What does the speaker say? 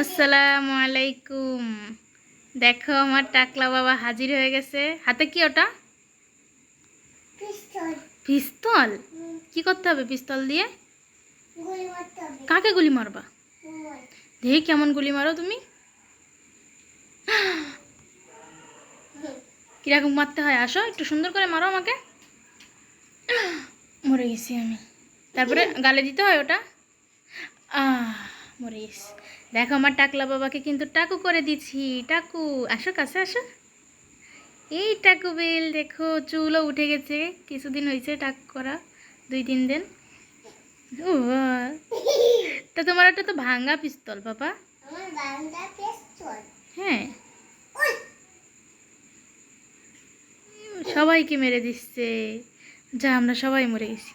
আসসালামু আলাইকুম। দেখো আমার টাকলা বাবা হাজির হয়ে গেছে। হাতে কি ওটা? পিস্তল। কি করতে হবে পিস্তল দিয়ে? কাকে গুলি মারবা? দেখি কেমন গুলি মারো তুমি। কীরকম মারতে হয়? আসো একটু সুন্দর করে মারো আমাকে। মরে গেছি আমি। তারপরে গালে দিতে হয় ওটা? মরে গেছি দেখো আমার টাকলা বাবাকে কিন্তু টাকু করে দিচ্ছি। টাকু আসো কাছে আসো। এই টাকু বেল দেখো চুলও উঠে গেছে। কিছুদিন হয়েছে টাক করা দুই তিন দিন। ও তা তোমার ওটা তো ভাঙ্গা পিস্তল বাবা। হ্যাঁ। সবাইকে মেরে দিচ্ছে। যা আমরা সবাই মরে গেছি।